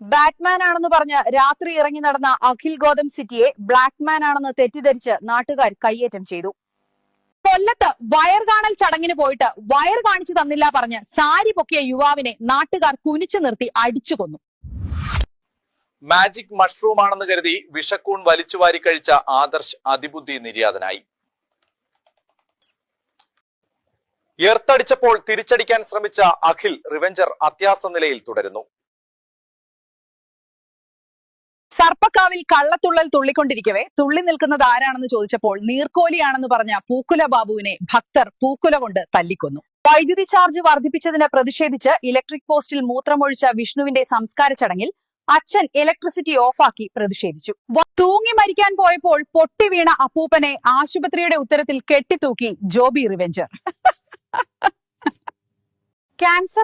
Batman ആണെന്ന് പറഞ്ഞ് രാത്രി ഇറങ്ങി നടന്ന അഖിൽ ഗോതം സിറ്റിയെ ബ്ലാക്ക്മാൻ ആണെന്ന് തെറ്റിദ്ധരിച്ച് നാട്ടുകാർ കയ്യേറ്റം ചെയ്തു. കൊല്ലത്ത് വയർ കാണൽ ചടങ്ങിന് പോയിട്ട് വയർ കാണിച്ചു തന്നില്ല പറഞ്ഞ് സാരി പൊക്കിയ യുവാവിനെ നാട്ടുകാർ കുനിച്ചു നിർത്തി അടിച്ചു കൊന്നു. മാജിക് മഷ്റൂം ആണെന്ന് കരുതി വിഷക്കൂൺ വലിച്ചുവാരി കഴിച്ച ആദർശ് അതിബുദ്ധി നിര്യാതനായി. എർത്തടിച്ചപ്പോൾ തിരിച്ചടിക്കാൻ ശ്രമിച്ച അഖിൽ റിവെഞ്ചർ അത്യാസ നിലയിൽ തുടരുന്നു. സർപ്പക്കാവിൽ കള്ളത്തുള്ളൽ തുള്ളിക്കൊണ്ടിരിക്കവേ. തുള്ളി നിൽക്കുന്നത് ആരാണെന്ന് ചോദിച്ചപ്പോൾ നീർക്കോലിയാണെന്ന് പറഞ്ഞ പൂക്കുല ബാബുവിനെ ഭക്തർ പൂക്കുല കൊണ്ട് തല്ലിക്കൊന്നു. വൈദ്യുതി ചാർജ് വർദ്ധിപ്പിച്ചതിന് പ്രതിഷേധിച്ച് ഇലക്ട്രിക് പോസ്റ്റിൽ മൂത്രമൊഴിച്ച വിഷ്ണുവിന്റെ സംസ്കാര ചടങ്ങിൽ അച്ഛൻ ഇലക്ട്രിസിറ്റി ഓഫാക്കി പ്രതിഷേധിച്ചു. തൂങ്ങി മരിക്കാൻ പോയപ്പോൾ പൊട്ടി വീണ അപ്പൂപ്പനെ ആശുപത്രിയുടെ ഉത്തരത്തിൽ കെട്ടിത്തൂക്കി ജോബി റിവെഞ്ചർ.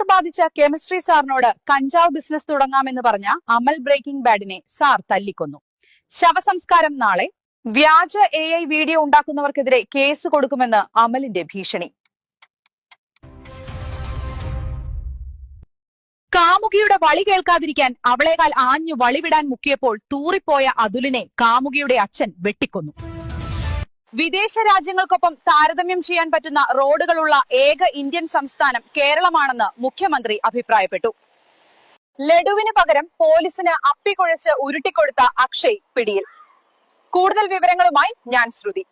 ബാധിച്ച കെമിസ്ട്രി സാറിനോട് കഞ്ചാവ് ബിസിനസ് തുടങ്ങാമെന്ന് പറഞ്ഞ അമൽ ബ്രേക്കിംഗ് ബാഡിനെ സാർ തല്ലിക്കൊന്നു. ശവസംസ്കാരം നാളെ. വ്യാജ എ ഐ വീഡിയോ ഉണ്ടാക്കുന്നവർക്കെതിരെ കേസ് കൊടുക്കുമെന്ന് അമലിന്റെ ഭീഷണി. കാമുകിയുടെ വളി കേൾക്കാതിരിക്കാൻ അവളേക്കാൾ ആഞ്ഞു വളിവിടാൻ മുക്കിയപ്പോൾ തൂറിപ്പോയ അതുലിനെ കാമുകിയുടെ അച്ഛൻ വെട്ടിക്കൊന്നു. വിദേശ രാജ്യങ്ങൾക്കൊപ്പം താരതമ്യം ചെയ്യാൻ പറ്റുന്ന റോഡുകളുള്ള ഏക ഇന്ത്യൻ സംസ്ഥാനം കേരളമാണെന്ന് മുഖ്യമന്ത്രി അഭിപ്രായപ്പെട്ടു. ലഡുവിന് പകരം പോലീസിന് അപ്പിക്കുഴച്ച് ഉരുട്ടിക്കൊടുത്ത അക്ഷയ് പിടിയിൽ. കൂടുതൽ വിവരങ്ങളുമായി ഞാൻ ശ്രുതി.